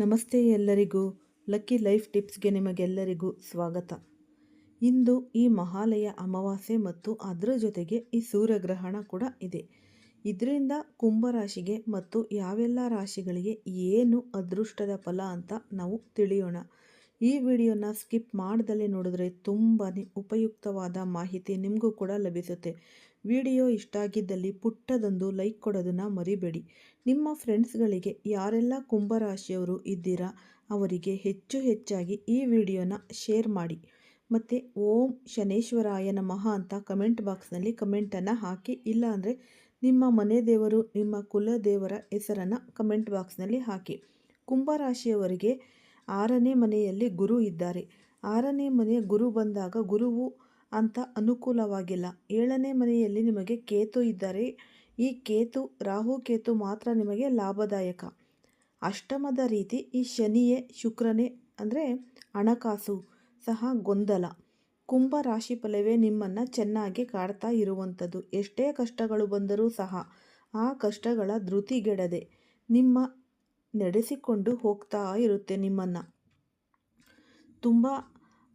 ನಮಸ್ತೆ ಎಲ್ಲರಿಗೂ. Lucky life ಟಿಪ್ಸ್ಗೆ ನಿಮಗೆಲ್ಲರಿಗೂ ಸ್ವಾಗತ. ಇಂದು ಈ ಮಹಾಲಯ ಅಮಾವಾಸ್ಯೆ ಮತ್ತು ಅದರ ಜೊತೆಗೆ ಈ ಸೂರ್ಯಗ್ರಹಣ ಕೂಡ ಇದೆ. ಇದರಿಂದ ಕುಂಭರಾಶಿಗೆ ಮತ್ತು ಯಾವೆಲ್ಲ ರಾಶಿಗಳಿಗೆ ಏನು ಅದೃಷ್ಟದ ಫಲ ಅಂತ ನಾವು ತಿಳಿಯೋಣ. ಈ ವಿಡಿಯೋನ ಸ್ಕಿಪ್ ಮಾಡ್ದಲೇ ನೋಡಿದ್ರೆ ತುಂಬಾ ಉಪಯುಕ್ತವಾದ ಮಾಹಿತಿ ನಿಮಗೂ ಕೂಡ ಲಭಿಸುತ್ತೆ. ವಿಡಿಯೋ ಇಷ್ಟ ಆಗಿದ್ದಲ್ಲಿ ಪುಟ್ಟದೊಂದು ಲೈಕ್ ಕೊಡೋದನ್ನು ಮರಿಬೇಡಿ. ನಿಮ್ಮ ಫ್ರೆಂಡ್ಸ್ಗಳಿಗೆ ಯಾರೆಲ್ಲ ಕುಂಭರಾಶಿಯವರು ಇದ್ದೀರಾ, ಅವರಿಗೆ ಹೆಚ್ಚು ಹೆಚ್ಚಾಗಿ ಈ ವಿಡಿಯೋನ ಶೇರ್ ಮಾಡಿ. ಮತ್ತು ಓಂ ಶನೇಶ್ವರಾಯ ನಮಃ ಅಂತ ಕಮೆಂಟ್ ಬಾಕ್ಸ್ನಲ್ಲಿ ಕಮೆಂಟನ್ನು ಹಾಕಿ. ಇಲ್ಲಾಂದರೆ ನಿಮ್ಮ ಮನೆ ದೇವರು, ನಿಮ್ಮ ಕುಲ ದೇವರ ಹೆಸರನ್ನು ಕಮೆಂಟ್ ಬಾಕ್ಸ್ನಲ್ಲಿ ಹಾಕಿ. ಕುಂಭರಾಶಿಯವರಿಗೆ ಆರನೇ ಮನೆಯಲ್ಲಿ ಗುರು ಇದ್ದಾರೆ. ಆರನೇ ಮನೆಯ ಗುರು ಬಂದಾಗ ಗುರುವು ಅಂತ ಅನುಕೂಲವಾಗಿಲ್ಲ. ಏಳನೇ ಮನೆಯಲ್ಲಿ ನಿಮಗೆ ಕೇತು ಇದ್ದರೆ. ಈ ಕೇತು, ರಾಹು ಕೇತು ಮಾತ್ರ ನಿಮಗೆ ಲಾಭದಾಯಕ. ಅಷ್ಟಮದ ರೀತಿ ಈ ಶನಿಯೇ ಶುಕ್ರನೇ ಅಂದರೆ ಹಣಕಾಸು ಸಹ ಗೊಂದಲ. ಕುಂಭ ರಾಶಿ ಫಲವೇ ನಿಮ್ಮನ್ನು ಚೆನ್ನಾಗಿ ಕಾಡ್ತಾ ಇರುವಂಥದ್ದು. ಎಷ್ಟೇ ಕಷ್ಟಗಳು ಬಂದರೂ ಸಹ ಆ ಕಷ್ಟಗಳ ಧೃತಿಗೆಡದೆ ನಿಮ್ಮ ನಡೆಸಿಕೊಂಡು ಹೋಗ್ತಾ ಇರುತ್ತೆ ನಿಮ್ಮನ್ನು. ತುಂಬ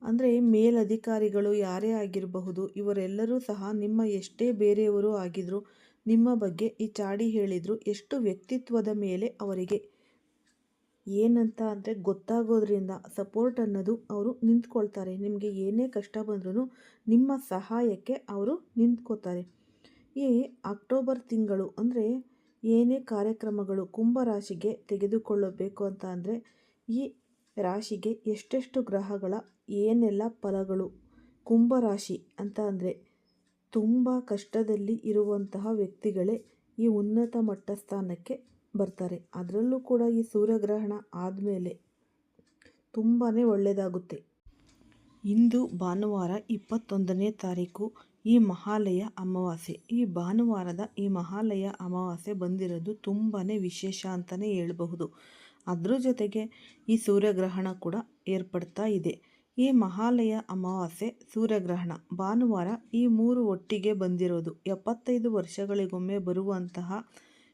ಅಂದರೆ ಮೇಲಧಿಕಾರಿಗಳು ಯಾರೇ ಆಗಿರಬಹುದು, ಇವರೆಲ್ಲರೂ ಸಹ ನಿಮ್ಮ ಎಷ್ಟೇ ಬೇರೆಯವರು ಆಗಿದ್ರು ನಿಮ್ಮ ಬಗ್ಗೆ ಈ ಚಾಡಿ ಹೇಳಿದರು ಎಷ್ಟು ವ್ಯಕ್ತಿತ್ವದ ಮೇಲೆ ಅವರಿಗೆ ಏನಂತ ಅಂದರೆ ಗೊತ್ತಾಗೋದ್ರಿಂದ ಸಪೋರ್ಟ್ ಅನ್ನೋದು ಅವರು ನಿಂತ್ಕೊಳ್ತಾರೆ. ನಿಮಗೆ ಏನೇ ಕಷ್ಟ ಬಂದ್ರೂ ನಿಮ್ಮ ಸಹಾಯಕ್ಕೆ ಅವರು ನಿಂತ್ಕೋತಾರೆ. ಈ ಅಕ್ಟೋಬರ್ ತಿಂಗಳು ಅಂದರೆ ಏನೇ ಕಾರ್ಯಕ್ರಮಗಳು ಕುಂಭರಾಶಿಗೆ ತೆಗೆದುಕೊಳ್ಳಬೇಕು ಅಂತ ಅಂದರೆ ಈ ರಾಶಿಗೆ ಎಷ್ಟೆಷ್ಟು ಗ್ರಹಗಳ ಏನೆಲ್ಲ ಫಲಗಳು ಕುಂಭರಾಶಿ ಅಂತ ಅಂದರೆ ತುಂಬ ಕಷ್ಟದಲ್ಲಿ ಇರುವಂತಹ ವ್ಯಕ್ತಿಗಳೇ ಈ ಉನ್ನತ ಮಟ್ಟ ಸ್ಥಾನಕ್ಕೆ ಬರ್ತಾರೆ. ಅದರಲ್ಲೂ ಕೂಡ ಈ ಸೂರ್ಯಗ್ರಹಣ ಆದಮೇಲೆ ತುಂಬಾ ಒಳ್ಳೆಯದಾಗುತ್ತೆ ಇಂದು ಭಾನುವಾರ ಇಪ್ಪತ್ತೊಂದನೇ ತಾರೀಕು, ಈ ಮಹಾಲಯ ಅಮಾವಾಸ್ಯೆ. ಈ ಭಾನುವಾರದ ಈ ಮಹಾಲಯ ಅಮಾವಾಸ್ಯೆ ಬಂದಿರೋದು ತುಂಬಾ ವಿಶೇಷ ಅಂತಲೇ ಹೇಳಬಹುದು. ಅದರ ಜೊತೆಗೆ ಈ ಸೂರ್ಯಗ್ರಹಣ ಕೂಡ ಏರ್ಪಡ್ತಾ ಇದೆ. ಈ ಮಹಾಲಯ ಅಮಾವಾಸ್ಯೆ ಸೂರ್ಯಗ್ರಹಣ. ಭಾನುವಾರ ಈ ಮೂರು ಒಟ್ಟಿಗೆ ಬಂದಿರೋದು. ಎಪ್ಪತ್ತೈದು ವರ್ಷಗಳಿಗೊಮ್ಮೆ ಬರುವಂತಹ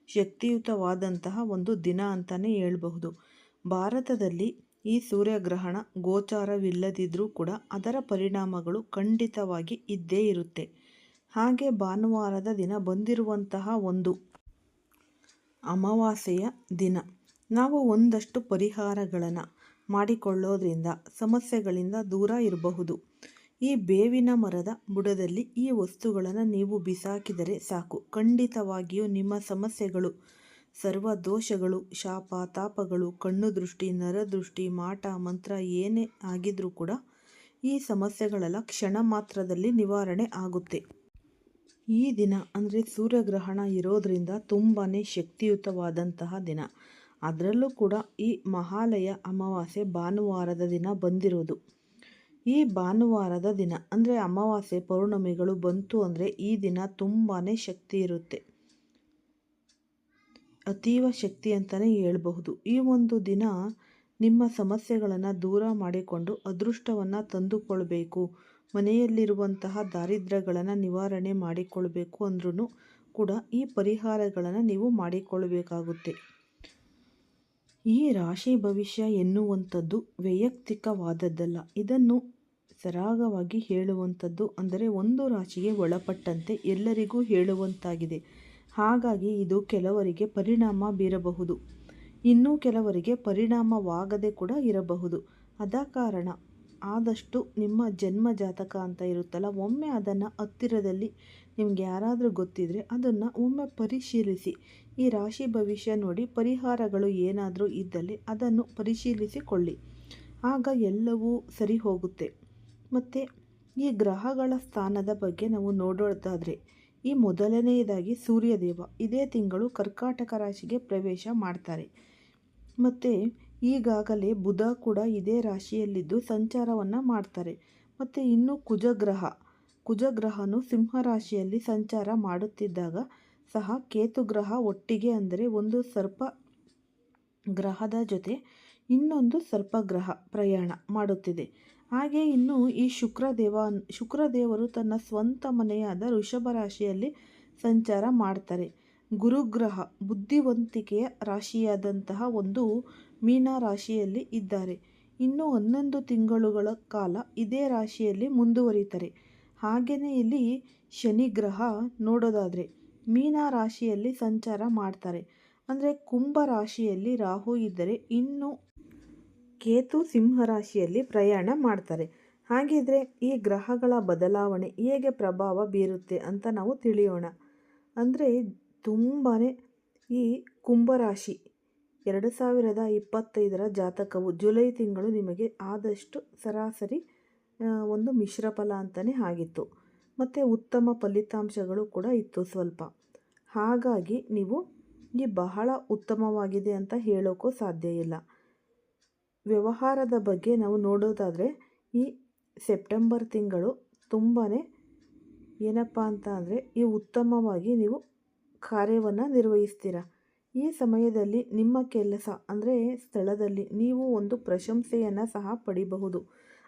ಶಕ್ತಿಯುತವಾದಂತಹ ಒಂದು ದಿನ ಅಂತಲೇ ಹೇಳಬಹುದು. ಭಾರತದಲ್ಲಿ ಈ ಸೂರ್ಯಗ್ರಹಣ ಗೋಚಾರವಿಲ್ಲದಿದ್ದರೂ ಕೂಡ ಅದರ ಪರಿಣಾಮಗಳು ಖಂಡಿತವಾಗಿ ಇದ್ದೇ ಇರುತ್ತೆ. ಹಾಗೆ ಭಾನುವಾರದ ದಿನ ಬಂದಿರುವಂತಹ ಒಂದು ಅಮಾವಾಸ್ಯೆಯ ದಿನ. ನಾವು ಒಂದಷ್ಟು ಪರಿಹಾರಗಳನ್ನು ಮಾಡಿಕೊಳ್ಳೋದ್ರಿಂದ ಸಮಸ್ಯೆಗಳಿಂದ ದೂರ ಇರಬಹುದು. ಈ ಬೇವಿನ ಮರದ ಬುಡದಲ್ಲಿ ಈ ವಸ್ತುಗಳನ್ನು ನೀವು ಬಿಸಾಕಿದರೆ ಸಾಕು. ಖಂಡಿತವಾಗಿಯೂ ನಿಮ್ಮ ಸಮಸ್ಯೆಗಳು, ಸರ್ವ ದೋಷಗಳು, ಶಾಪ, ತಾಪಗಳು, ಕಣ್ಣು ದೃಷ್ಟಿ ನರದೃಷ್ಟಿ ಮಾಟ, ಮಂತ್ರ ಏನೇ ಆಗಿದ್ರೂ ಕೂಡ ಈ ಸಮಸ್ಯೆಗಳೆಲ್ಲ ಕ್ಷಣ ಮಾತ್ರದಲ್ಲಿ ನಿವಾರಣೆ ಆಗುತ್ತೆ. ಈ ದಿನ ಅಂದರೆ ಸೂರ್ಯಗ್ರಹಣ ಇರೋದರಿಂದ ತುಂಬಾ ಶಕ್ತಿಯುತವಾದಂತಹ ದಿನ. ಅದರಲ್ಲೂ ಕೂಡ ಈ ಮಹಾಲಯ ಅಮಾವಾಸ್ಯೆ ಭಾನುವಾರದ ದಿನ ಬಂದಿರೋದು. ಈ ಭಾನುವಾರದ ದಿನ ಅಂದರೆ ಅಮಾವಾಸ್ಯೆ ಪೌರ್ಣಮಿಗಳು ಬಂತು ಅಂದರೆ ಈ ದಿನ ತುಂಬಾ ಶಕ್ತಿ ಇರುತ್ತೆ. ಅತೀವ ಶಕ್ತಿ ಅಂತಲೇ ಹೇಳ್ಬಹುದು. ಈ ಒಂದು ದಿನ ನಿಮ್ಮ ಸಮಸ್ಯೆಗಳನ್ನು ದೂರ ಮಾಡಿಕೊಂಡು ಅದೃಷ್ಟವನ್ನು ತಂದುಕೊಳ್ಬೇಕು. ಮನೆಯಲ್ಲಿರುವಂತಹ ದಾರಿದ್ರ್ಯಗಳನ್ನು ನಿವಾರಣೆ ಮಾಡಿಕೊಳ್ಬೇಕು ಅಂದ್ರೂ ಕೂಡ ಈ ಪರಿಹಾರಗಳನ್ನು ನೀವು ಮಾಡಿಕೊಳ್ಬೇಕಾಗುತ್ತೆ. ಈ ರಾಶಿ ಭವಿಷ್ಯ ಎನ್ನುವಂಥದ್ದು ವೈಯಕ್ತಿಕವಾದದ್ದಲ್ಲ. ಇದನ್ನು ಸರಾಗವಾಗಿ ಹೇಳುವಂಥದ್ದು ಅಂದರೆ ಒಂದು ರಾಶಿಗೆ ಒಳಪಟ್ಟಂತೆ ಎಲ್ಲರಿಗೂ ಹೇಳುವಂತಾಗಿದೆ. ಹಾಗಾಗಿ ಇದು ಕೆಲವರಿಗೆ ಪರಿಣಾಮ ಬೀರಬಹುದು. ಇನ್ನೂ ಕೆಲವರಿಗೆ ಪರಿಣಾಮವಾಗದೆ ಕೂಡ ಇರಬಹುದು. ಅದ ಕಾರಣ ಆದಷ್ಟು ನಿಮ್ಮ ಜನ್ಮ ಜಾತಕ ಅಂತ ಇರುತ್ತಲ್ಲ, ಒಮ್ಮೆ ಅದನ್ನು ಹತ್ತಿರದಲ್ಲಿ ನಿಮಗೆ ಯಾರಾದರೂ ಗೊತ್ತಿದ್ದರೆ ಅದನ್ನು ಒಮ್ಮೆ ಪರಿಶೀಲಿಸಿ. ಈ ರಾಶಿ ಭವಿಷ್ಯ ನೋಡಿ ಪರಿಹಾರಗಳು ಏನಾದರೂ ಇದ್ದಲ್ಲಿ ಅದನ್ನು ಪರಿಶೀಲಿಸಿಕೊಳ್ಳಿ. ಆಗ ಎಲ್ಲವೂ ಸರಿ ಹೋಗುತ್ತೆ. ಮತ್ತು ಈ ಗ್ರಹಗಳ ಸ್ಥಾನದ ಬಗ್ಗೆ ನಾವು ನೋಡೋದಾದರೆ, ಈ ಮೊದಲನೆಯದಾಗಿ ಸೂರ್ಯದೇವ ಇದೇ ತಿಂಗಳು ಕರ್ಕಾಟಕ ರಾಶಿಗೆ ಪ್ರವೇಶ ಮಾಡ್ತಾರೆ. ಮತ್ತು ಈಗಾಗಲೇ ಬುಧ ಕೂಡ ಇದೇ ರಾಶಿಯಲ್ಲಿದ್ದು ಸಂಚಾರವನ್ನು ಮಾಡ್ತಾರೆ. ಮತ್ತು ಇನ್ನು ಕುಜಗ್ರಹ, ಕುಜಗ್ರಹನು ಸಿಂಹರಾಶಿಯಲ್ಲಿ ಸಂಚಾರ ಮಾಡುತ್ತಿದ್ದಾಗ ಸಹ ಕೇತು ಗ್ರಹ ಒಟ್ಟಿಗೆ ಅಂದರೆ ಒಂದು ಸರ್ಪ ಗ್ರಹದ ಜೊತೆ ಇನ್ನೊಂದು ಸರ್ಪಗ್ರಹ ಪ್ರಯಾಣ ಮಾಡುತ್ತಿದೆ. ಹಾಗೆ ಇನ್ನು ಈ ಶುಕ್ರದೇವ ಶುಕ್ರದೇವರು ತನ್ನ ಸ್ವಂತ ಮನೆಯಾದ ವೃಷಭ ರಾಶಿಯಲ್ಲಿ ಸಂಚಾರ ಮಾಡ್ತಾರೆ. ಗುರುಗ್ರಹ ಬುದ್ಧಿವಂತಿಕೆಯ ರಾಶಿಯಾದಂತಹ ಒಂದು ಮೀನ ರಾಶಿಯಲ್ಲಿ ಇದ್ದಾರೆ. ಇನ್ನು ಹನ್ನೊಂದು ತಿಂಗಳುಗಳ ಕಾಲ ಇದೇ ರಾಶಿಯಲ್ಲಿ ಮುಂದುವರಿತಾರೆ. ಹಾಗೆಯೇ ಇಲ್ಲಿ ಶನಿ ಗ್ರಹ ನೋಡೋದಾದರೆ ಮೀನ ರಾಶಿಯಲ್ಲಿ ಸಂಚಾರ ಮಾಡ್ತಾರೆ. ಅಂದರೆ ಕುಂಭ ರಾಶಿಯಲ್ಲಿ ರಾಹು ಇದ್ದರೆ ಇನ್ನು ಕೇತು ಸಿಂಹ ರಾಶಿಯಲ್ಲಿ ಪ್ರಯಾಣ ಮಾಡ್ತಾರೆ. ಹಾಗಿದ್ರೆ ಈ ಗ್ರಹಗಳ ಬದಲಾವಣೆ ಹೇಗೆ ಪ್ರಭಾವ ಬೀರುತ್ತೆ ಅಂತ ನಾವು ತಿಳಿಯೋಣ. ಅಂದರೆ ತುಂಬಾ ಈ ಕುಂಭರಾಶಿ ಎರಡು ಸಾವಿರದ ಇಪ್ಪತ್ತೈದರ ಜಾತಕವು ಜುಲೈ ತಿಂಗಳು ನಿಮಗೆ ಆದಷ್ಟು ಸರಾಸರಿ ಒಂದು ಮಿಶ್ರ ಫಲ ಅಂತಲೇ ಆಗಿತ್ತು. ಮತ್ತು ಉತ್ತಮ ಫಲಿತಾಂಶಗಳು ಕೂಡ ಇತ್ತು ಸ್ವಲ್ಪ. ಹಾಗಾಗಿ ನೀವು, ಈ ಬಹಳ ಉತ್ತಮವಾಗಿದೆ ಅಂತ ಹೇಳೋಕ್ಕೂ ಸಾಧ್ಯ ಇಲ್ಲ. ವ್ಯವಹಾರದ ಬಗ್ಗೆ ನಾವು ನೋಡೋದಾದರೆ, ಈ ಸೆಪ್ಟೆಂಬರ್ ತಿಂಗಳು ತುಂಬಾ ಏನಪ್ಪ ಅಂತ ಅಂದರೆ, ಈ ಉತ್ತಮವಾಗಿ ನೀವು ಕಾರ್ಯವನ್ನು ನಿರ್ವಹಿಸ್ತೀರ. ಈ ಸಮಯದಲ್ಲಿ ನಿಮ್ಮ ಕೆಲಸ ಅಂದರೆ ಸ್ಥಳದಲ್ಲಿ ನೀವು ಒಂದು ಪ್ರಶಂಸೆಯನ್ನು ಸಹ ಪಡಿಬಹುದು.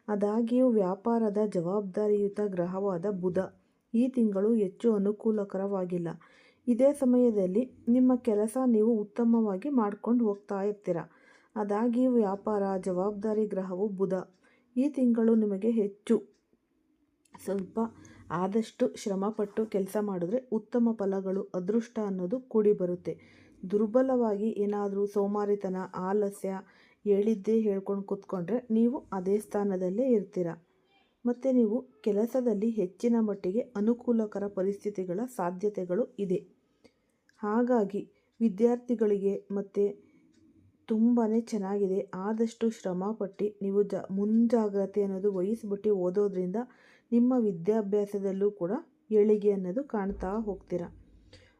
ಆದಾಗ್ಯೂ ವ್ಯಾಪಾರದ ಜವಾಬ್ದಾರಿಯುತ ಗ್ರಹವಾದ ಬುಧ ಈ ತಿಂಗಳು ಹೆಚ್ಚು ಅನುಕೂಲಕರವಾಗಿಲ್ಲ. ಇದೇ ಸಮಯದಲ್ಲಿ ನಿಮ್ಮ ಕೆಲಸ ನೀವು ಉತ್ತಮವಾಗಿ ಮಾಡ್ಕೊಂಡು ಹೋಗ್ತಾ ಇರ್ತೀರ. ಆದಾಗ್ಯೂ ವ್ಯಾಪಾರ ಜವಾಬ್ದಾರಿ ಗ್ರಹವು ಬುಧ. ಈ ತಿಂಗಳು ನಿಮಗೆ ಹೆಚ್ಚು ಸ್ವಲ್ಪ ಆದಷ್ಟು ಶ್ರಮಪಟ್ಟು ಕೆಲಸ ಮಾಡಿದ್ರೆ ಉತ್ತಮ ಫಲಗಳು, ಅದೃಷ್ಟ ಅನ್ನೋದು ಕೂಡಿ ಬರುತ್ತೆ ದುರ್ಬಲವಾಗಿ ಏನಾದರೂ ಸೋಮಾರಿತನ, ಆಲಸ್ಯ ಹೇಳಿದ್ದೇ ಹೇಳ್ಕೊಂಡು ಕೂತ್ಕೊಂಡ್ರೆ ನೀವು ಅದೇ ಸ್ಥಾನದಲ್ಲೇ ಇರ್ತೀರ. ಮತ್ತು ನೀವು ಕೆಲಸದಲ್ಲಿ ಹೆಚ್ಚಿನ ಮಟ್ಟಿಗೆ ಅನುಕೂಲಕರ ಪರಿಸ್ಥಿತಿಗಳ ಸಾಧ್ಯತೆಗಳು ಇದೆ. ಹಾಗಾಗಿ ವಿದ್ಯಾರ್ಥಿಗಳಿಗೆ ಮತ್ತು ತುಂಬಾ ಚೆನ್ನಾಗಿದೆ. ಆದಷ್ಟು ಶ್ರಮಪಟ್ಟು ನೀವು ಜ ಮುಂಜಾಗ್ರತೆ ಅನ್ನೋದು ವಹಿಸ್ಬಿಟ್ಟು ಓದೋದ್ರಿಂದ ನಿಮ್ಮ ವಿದ್ಯಾಭ್ಯಾಸದಲ್ಲೂ ಕೂಡ ಏಳಿಗೆ ಅನ್ನೋದು ಕಾಣ್ತಾ ಹೋಗ್ತೀರ.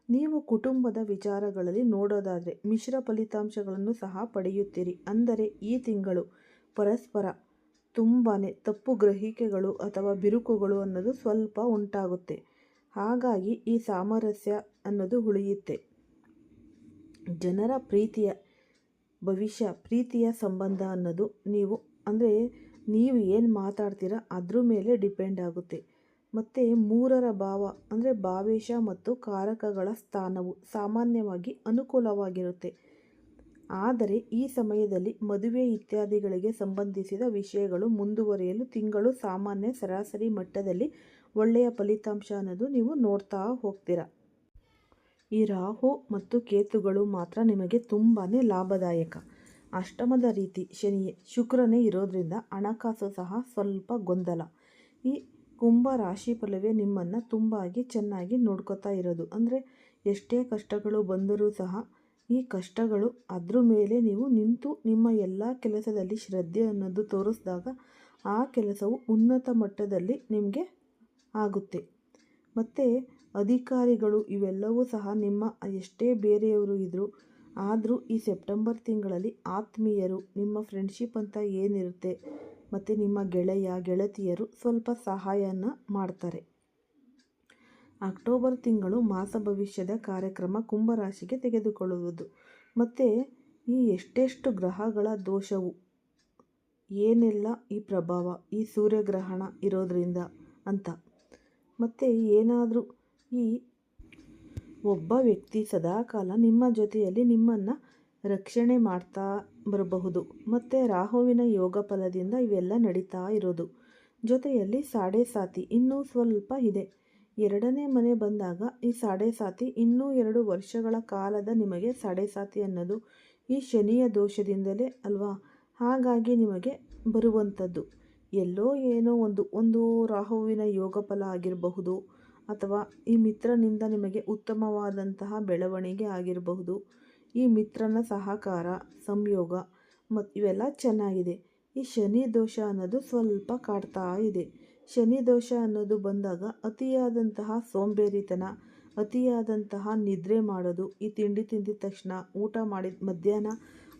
ನೀವು ಕುಟುಂಬದ ವಿಚಾರಗಳಲ್ಲಿ ನೋಡೋದಾದರೆ ಮಿಶ್ರ ಫಲಿತಾಂಶಗಳನ್ನು ಸಹ ಪಡೆಯುತ್ತೀರಿ. ಅಂದರೆ ಈ ತಿಂಗಳು ಪರಸ್ಪರ ತುಂಬಾ ತಪ್ಪು ಗ್ರಹಿಕೆಗಳು ಅಥವಾ ಬಿರುಕುಗಳು ಅನ್ನೋದು ಸ್ವಲ್ಪ ಉಂಟಾಗುತ್ತೆ. ಹಾಗಾಗಿ ಈ ಸಾಮರಸ್ಯ ಅನ್ನೋದು ಉಳಿಯುತ್ತೆ. ಜನರ ಪ್ರೀತಿಯ, ಭವಿಷ್ಯ ಪ್ರೀತಿಯ ಸಂಬಂಧ ಅನ್ನೋದು ನೀವು, ಅಂದರೆ ನೀವು ಏನು ಮಾತಾಡ್ತೀರಾ ಅದ್ರ ಮೇಲೆ ಡಿಪೆಂಡ್ ಆಗುತ್ತೆ. ಮತ್ತು ಮೂರರ ಭಾವ, ಅಂದರೆ ಭಾವೇಶ ಮತ್ತು ಕಾರಕಗಳ ಸ್ಥಾನವು ಸಾಮಾನ್ಯವಾಗಿ ಅನುಕೂಲವಾಗಿರುತ್ತೆ. ಆದರೆ ಈ ಸಮಯದಲ್ಲಿ ಮದುವೆ ಇತ್ಯಾದಿಗಳಿಗೆ ಸಂಬಂಧಿಸಿದ ವಿಷಯಗಳು ಮುಂದುವರಿಯಲು ತಿಂಗಳು ಸಾಮಾನ್ಯ ಸರಾಸರಿ ಮಟ್ಟದಲ್ಲಿ ಒಳ್ಳೆಯ ಫಲಿತಾಂಶ ಅನ್ನೋದು ನೀವು ನೋಡ್ತಾ ಹೋಗ್ತೀರಾ. ಈ ರಾಹು ಮತ್ತು ಕೇತುಗಳು ಮಾತ್ರ ನಿಮಗೆ ತುಂಬಾ ಲಾಭದಾಯಕ. ಅಷ್ಟಮದ ರೀತಿ ಶನಿಯೇ, ಶುಕ್ರನೇ ಇರೋದ್ರಿಂದ ಹಣಕಾಸು ಸಹ ಸ್ವಲ್ಪ ಗೊಂದಲ. ಈ ಕುಂಭ ರಾಶಿ ಫಲವೇ ನಿಮ್ಮನ್ನು ತುಂಬಾಗಿ ಚೆನ್ನಾಗಿ ನೋಡ್ಕೋತಾ ಇರೋದು. ಅಂದರೆ ಎಷ್ಟೇ ಕಷ್ಟಗಳು ಬಂದರೂ ಸಹ ಈ ಕಷ್ಟಗಳು ಅದ್ರ ಮೇಲೆ ನೀವು ನಿಂತು ನಿಮ್ಮ ಎಲ್ಲ ಕೆಲಸದಲ್ಲಿ ಶ್ರದ್ಧೆ ಅನ್ನೋದು ತೋರಿಸಿದಾಗ ಆ ಕೆಲಸವು ಉನ್ನತ ಮಟ್ಟದಲ್ಲಿ ನಿಮಗೆ ಆಗುತ್ತೆ. ಮತ್ತು ಅಧಿಕಾರಿಗಳು ಇವೆಲ್ಲವೂ ಸಹ ನಿಮ್ಮ ಎಷ್ಟೇ ಬೇರೆಯವರು ಇದ್ದರೂ ಆದರೂ ಈ ಸೆಪ್ಟೆಂಬರ್ ತಿಂಗಳಲ್ಲಿ ಆತ್ಮೀಯರು, ನಿಮ್ಮ ಫ್ರೆಂಡ್ಶಿಪ್ ಅಂತ ಏನಿರುತ್ತೆ ಮತ್ತು ನಿಮ್ಮ ಗೆಳೆಯ, ಗೆಳತಿಯರು ಸ್ವಲ್ಪ ಸಹಾಯನ ಮಾಡ್ತಾರೆ. ಅಕ್ಟೋಬರ್ ತಿಂಗಳು ಮಾಸ ಭವಿಷ್ಯದ ಕಾರ್ಯಕ್ರಮ ಕುಂಭರಾಶಿಗೆ ತೆಗೆದುಕೊಳ್ಳುವುದು. ಮತ್ತು ಈ ಎಷ್ಟೆಷ್ಟು ಗ್ರಹಗಳ ದೋಷವು? ಏನೆಲ್ಲ ಈ ಪ್ರಭಾವ, ಈ ಸೂರ್ಯಗ್ರಹಣ ಇರೋದರಿಂದ ಅಂತ. ಮತ್ತು ಏನಾದರೂ ಈ ಒಬ್ಬ ವ್ಯಕ್ತಿ ಸದಾಕಾಲ ನಿಮ್ಮ ಜೊತೆಯಲ್ಲಿ ನಿಮ್ಮನ್ನು ರಕ್ಷಣೆ ಮಾಡ್ತಾ ಬರಬಹುದು. ಮತ್ತು ರಾಹುವಿನ ಯೋಗ ಫಲದಿಂದ ಇವೆಲ್ಲ ನಡೀತಾ ಇರೋದು. ಜೊತೆಯಲ್ಲಿ ಸಾಡೆ ಸಾತಿ ಇನ್ನೂ ಸ್ವಲ್ಪ ಇದೆ. ಎರಡನೇ ಮನೆ ಬಂದಾಗ ಈ ಸಾಡೆ ಸಾತಿ ಇನ್ನೂ ಎರಡು ವರ್ಷಗಳ ಕಾಲದ ನಿಮಗೆ ಸಾಡೆ ಸಾತಿ ಅನ್ನೋದು ಈ ಶನಿಯ ದೋಷದಿಂದಲೇ ಅಲ್ವಾ? ಹಾಗಾಗಿ ನಿಮಗೆ ಬರುವಂಥದ್ದು. ಎಲ್ಲೋ ಏನೋ ಒಂದು ಒಂದು ರಾಹುವಿನ ಯೋಗ ಫಲ ಆಗಿರಬಹುದು ಅಥವಾ ಈ ಮಿತ್ರನಿಂದ ನಿಮಗೆ ಉತ್ತಮವಾದಂತಹ ಬೆಳವಣಿಗೆ ಆಗಿರಬಹುದು. ಈ ಮಿತ್ರನ ಸಹಕಾರ, ಸಂಯೋಗ ಮತ್ತು ಇವೆಲ್ಲ ಚೆನ್ನಾಗಿದೆ. ಈ ಶನಿ ದೋಷ ಅನ್ನೋದು ಸ್ವಲ್ಪ ಕಾಡ್ತಾ ಇದೆ. ಶನಿ ದೋಷ ಅನ್ನೋದು ಬಂದಾಗ ಅತಿಯಾದಂತಹ ಸೋಂಬೇರಿತನ, ಅತಿಯಾದಂತಹ ನಿದ್ರೆ ಮಾಡೋದು, ಈ ತಿಂಡಿ ತಿಂದಿದ ತಕ್ಷಣ ಊಟ ಮಾಡಿದ ಮಧ್ಯಾಹ್ನ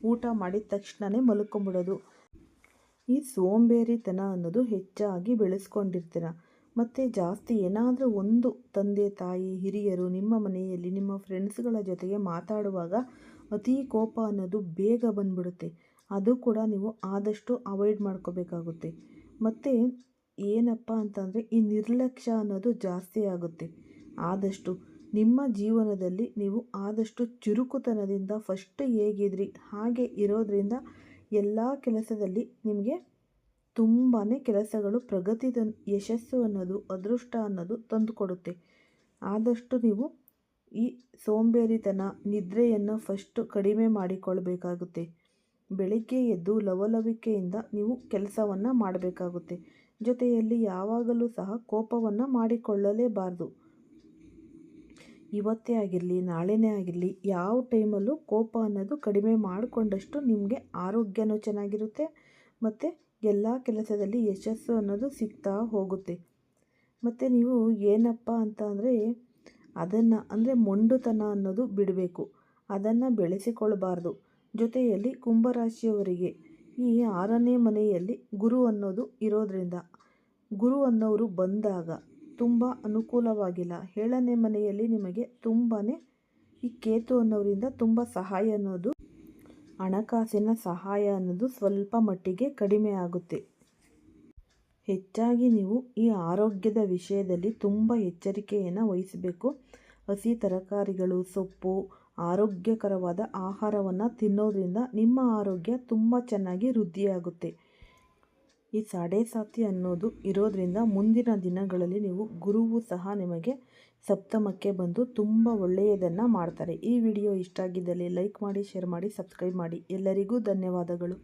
ಊಟ ಮಾಡಿದ ತಕ್ಷಣವೇ ಮಲ್ಕೊಂಬಿಡೋದು. ಈ ಸೋಂಬೇರಿತನ ಅನ್ನೋದು ಹೆಚ್ಚಾಗಿ ಬೆಳೆಸ್ಕೊಂಡಿರ್ತೀರ. ಮತ್ತು ಜಾಸ್ತಿ ಏನಾದರೂ ಒಂದು ತಂದೆ, ತಾಯಿ, ಹಿರಿಯರು ನಿಮ್ಮ ಮನೆಯಲ್ಲಿ ನಿಮ್ಮ ಫ್ರೆಂಡ್ಸ್ಗಳ ಜೊತೆಗೆ ಮಾತಾಡುವಾಗ ಅತಿ ಕೋಪ ಅನ್ನೋದು ಬೇಗ ಬಂದ್ಬಿಡುತ್ತೆ. ಅದು ಕೂಡ ನೀವು ಆದಷ್ಟು ಅವಾಯ್ಡ್ ಮಾಡ್ಕೋಬೇಕಾಗುತ್ತೆ. ಮತ್ತು ಏನಪ್ಪ ಅಂತಂದರೆ ಈ ನಿರ್ಲಕ್ಷ್ಯ ಅನ್ನೋದು ಜಾಸ್ತಿ ಆಗುತ್ತೆ. ಆದಷ್ಟು ನಿಮ್ಮ ಜೀವನದಲ್ಲಿ ನೀವು ಆದಷ್ಟು ಚುರುಕುತನದಿಂದ ಫಸ್ಟ್ ಹೇಗಿದ್ರಿ, ಹಾಗೆ ಇರೋದರಿಂದ ಎಲ್ಲ ಕೆಲಸದಲ್ಲಿ ನಿಮಗೆ ತುಂಬಾ ಕೆಲಸಗಳು ಪ್ರಗತಿ ಯಶಸ್ಸು ಅನ್ನೋದು, ಅದೃಷ್ಟ ಅನ್ನೋದು ತಂದುಕೊಡುತ್ತೆ. ಆದಷ್ಟು ನೀವು ಈ ಸೋಂಬೇರಿತನ ನಿದ್ರೆಯನ್ನು ಫಸ್ಟು ಕಡಿಮೆ ಮಾಡಿಕೊಳ್ಬೇಕಾಗುತ್ತೆ. ಬೆಳಿಗ್ಗೆ ಎದ್ದು ಲವಲವಿಕೆಯಿಂದ ನೀವು ಕೆಲಸವನ್ನು ಮಾಡಬೇಕಾಗುತ್ತೆ. ಜೊತೆಯಲ್ಲಿ ಯಾವಾಗಲೂ ಸಹ ಕೋಪವನ್ನು ಮಾಡಿಕೊಳ್ಳಲೇಬಾರದು. ಇವತ್ತೇ ಆಗಿರಲಿ, ನಾಳೆನೇ ಆಗಿರಲಿ, ಯಾವ ಟೈಮಲ್ಲೂ ಕೋಪ ಅನ್ನೋದು ಕಡಿಮೆ ಮಾಡಿಕೊಂಡಷ್ಟು ನಿಮಗೆ ಆರೋಗ್ಯನೂ ಚೆನ್ನಾಗಿರುತ್ತೆ ಮತ್ತು ಎಲ್ಲ ಕೆಲಸದಲ್ಲಿ ಯಶಸ್ಸು ಅನ್ನೋದು ಸಿಗ್ತಾ ಹೋಗುತ್ತೆ. ಮತ್ತು ನೀವು ಏನಪ್ಪ ಅಂತ ಅಂದರೆ ಅದನ್ನು ಅಂದರೆ ಮೊಂಡುತನ ಅನ್ನೋದು ಬಿಡಬೇಕು. ಅದನ್ನು ಬೆಳೆಸಿಕೊಳ್ಬಾರ್ದು. ಜೊತೆಯಲ್ಲಿ ಕುಂಭರಾಶಿಯವರಿಗೆ ಈ ಆರನೇ ಮನೆಯಲ್ಲಿ ಗುರು ಅನ್ನೋದು ಇರೋದರಿಂದ ಗುರು ಅನ್ನೋರು ಬಂದಾಗ ತುಂಬ ಅನುಕೂಲವಾಗಿಲ್ಲ. ಏಳನೇ ಮನೆಯಲ್ಲಿ ನಿಮಗೆ ತುಂಬಾ ಈ ಕೇತು ಅನ್ನೋರಿಂದ ತುಂಬ ಸಹಾಯ ಅನ್ನೋದು ಹಣಕಾಸಿನ ಸಹಾಯ ಅನ್ನೋದು ಸ್ವಲ್ಪ ಮಟ್ಟಿಗೆ ಕಡಿಮೆ ಆಗುತ್ತೆ. ಹೆಚ್ಚಾಗಿ ನೀವು ಈ ಆರೋಗ್ಯದ ವಿಷಯದಲ್ಲಿ ತುಂಬ ಎಚ್ಚರಿಕೆಯನ್ನು ವಹಿಸಬೇಕು. ಹಸಿ ತರಕಾರಿಗಳು, ಸೊಪ್ಪು, ಆರೋಗ್ಯಕರವಾದ ಆಹಾರವನ್ನು ತಿನ್ನೋದ್ರಿಂದ ನಿಮ್ಮ ಆರೋಗ್ಯ ತುಂಬ ಚೆನ್ನಾಗಿ ವೃದ್ಧಿಯಾಗುತ್ತೆ. ಈ ಸಾಡೆ ಸಾತಿ ಅನ್ನೋದು ಇರೋದರಿಂದ ಮುಂದಿನ ದಿನಗಳಲ್ಲಿ ನೀವು ಗುರುವು ಸಹ ನಿಮಗೆ ಸಪ್ತಮಕ್ಕೆ ಬಂದು ತುಂಬ ಒಳ್ಳೆಯದನ್ನು ಮಾಡ್ತಾರೆ. ಈ ವಿಡಿಯೋ ಇಷ್ಟ ಆಗಿದ್ದಲ್ಲಿ ಲೈಕ್ ಮಾಡಿ, ಶೇರ್ ಮಾಡಿ, ಸಬ್ಸ್ಕ್ರೈಬ್ ಮಾಡಿ. ಎಲ್ಲರಿಗೂ ಧನ್ಯವಾದಗಳು.